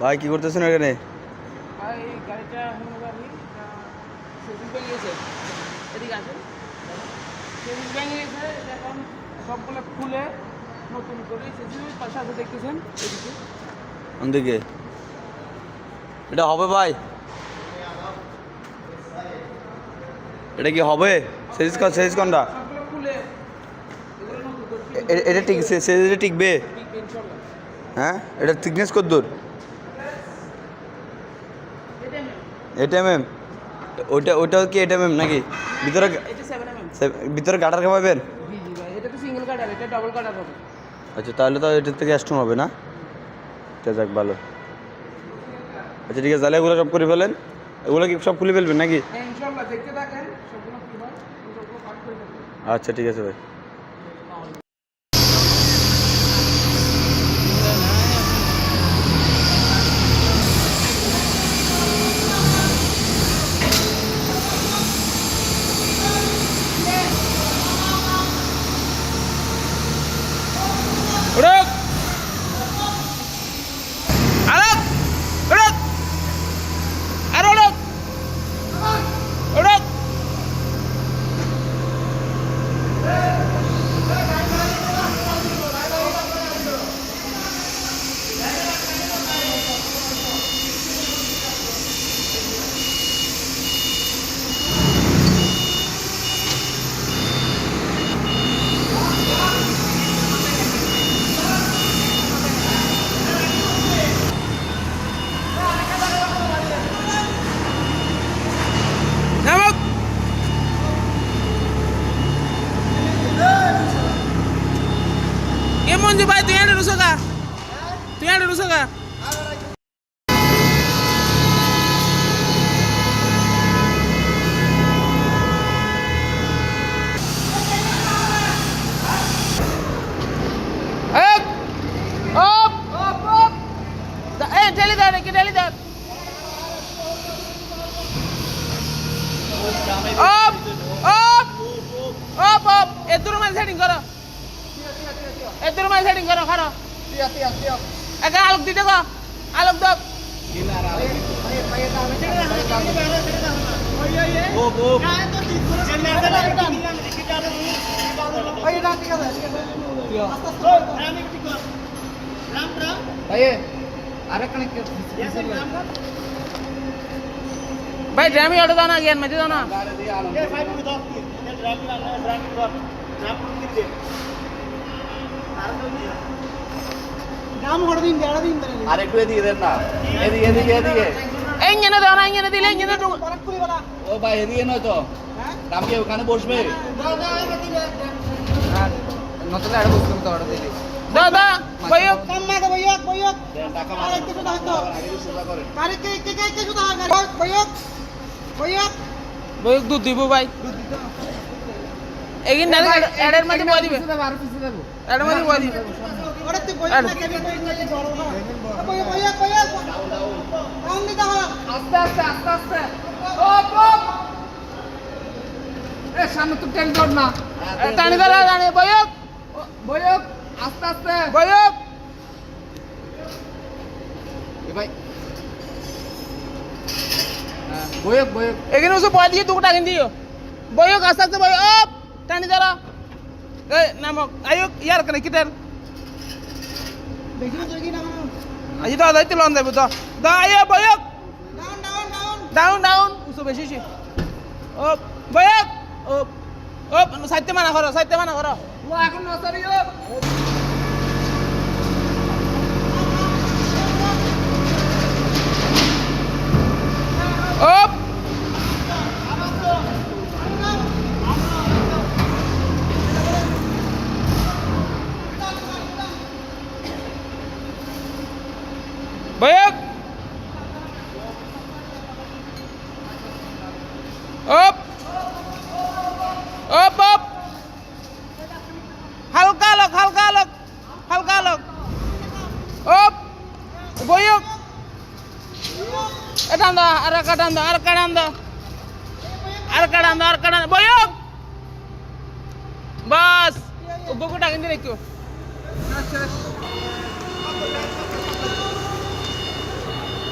ভাই কি করতেছেন এখানে? সবগুলো খুলে নতুন করে পাশে দেখতেছেন এদিকে। ওদিকে এটা হবে ভাই? এটা কি হবে? কন কোনটা? এটা ঠিক টিকবে? হ্যাঁ? এটা থিকনেস কত দূর এটা এটা এম ওইটা ওইটাও কি এটা এম নাকি? ভিতরে ভিতরে গাটার খাওয়াবেন? আচ্ছা তাহলে তো এটার থেকে স্ট্রং হবে না? যাক ভালো। আচ্ছা ঠিক আছে তাহলে এগুলো সব করে ফেলেন। এগুলো কি সব খুলে ফেলবেন নাকি? হ্যাঁ আচ্ছা ঠিক আছে ভাই। মঞ্জু ভাই তুই আড়ে রুসো গা তুই আড়ে রুসো গা Up! Up! Up! Up! Eh, ঢেলে দাও নাকি ঢেলে দাও Up! এদুর মাঝে সেটিং করো এদুর মাঝে সেটিং করো খারো একা আলোক দিতে গো আলোক দাও। ভাই ড্রামি অটো দাও না জ্ঞান মাঝে দাও না। আর একটু এদিকে দেন না এদিকে এদিকে এদিকে এই ইঞ্জিনে না ইঞ্জিনে দিলে ইঞ্জিনে ও ভাই এদিকে নয় তো দাম কি ওখানে বসবে দাও দাও বইও দেন, টাকা মারেন। আগে একটু সোজা করেন। বইও দুধ দিব ভাই এগিন না এডের মধ্যে বই দিবে এডের মধ্যে বই দিবে আস্তে আস্তে আস্তে আস্তে ওপ ওপ এ সামনে তো টেন কর না হ্যাঁ, দেন, টানি দেন, ধরো দেন। টানি বইও বয়ক আস্তে আস্তে বইও এ ভাই হ্যাঁ, বয়ক বয়ক এখানে ওসব বই দিয়ে দুটো টাকা দিও বইও আস্তে আস্তে বই ওপ টানি ধরো এই নামক আয়ুক ইয়ার কেন কিটার আজি তো আদাইতে লন যাইব তো দা আয় বয়ক ডাউন ডাউন উসো বেশি ছি ওপ বয়ক ওপ ওপ সাইতে মানা করো সাইতে মানা করো এখন নসারি ওপ বয়ক ওপ ওপ ওপ হালকা লোক হালকা লোক হালকা লোক ওপ বয়ক আর কাটা আন্দা আর কাটা আন্দা আর কাটা বয়ক বাস গোকুটা কিন্তু রেখো